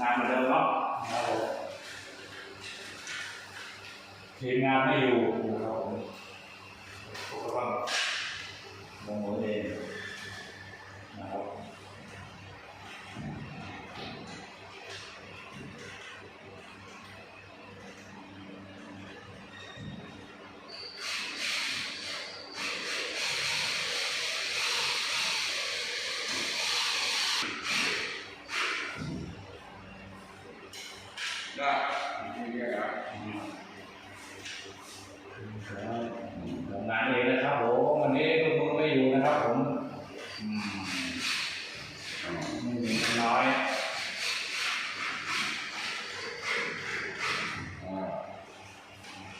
งานเหมือนเดิมเนาะครับผมทีมงานไม่อยู่ครับผมผมก็ต้องลงมือเองนะครับ งานเองนะครับผมวันนี้คุณลุงไม่อยู่นะครับผมไม่มีน้อย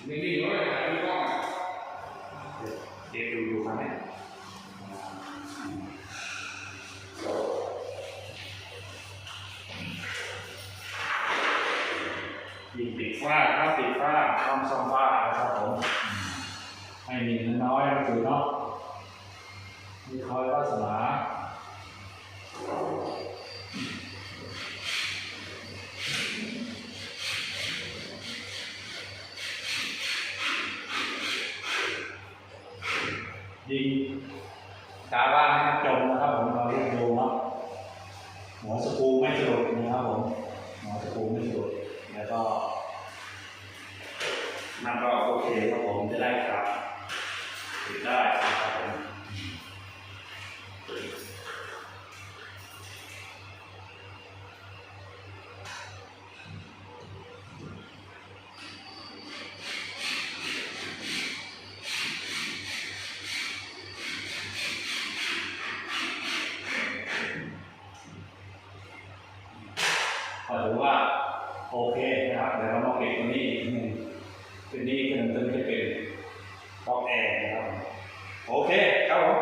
นี่นี่เลยถ่ายรูปกล้องเด็กดูอยู่ครับเนี่ย ยิงปิดฝ้าครับปิดฝ้าต้องซ่อมฝ้านะครับผมให้มีน้อยก็คือเนาะมีคอยวาสนายิงกาบ้านให้จมนะครับผมเราเรียกดูเนาหัวสกูไม่สะดุดนะครับผมหัวสกูไม่สะดุด แล้วก็นั่นก็โอเคครับผมจะได้ครับติดได้นะครับผมก็ถือว่า โอเคนะครับเดี๋ยวเรามาเก็บตรงนี้อีกหนึ่งตัวนี้เป็นตัวจะเป็นปอกแอร์นะครับ โอเคครับผม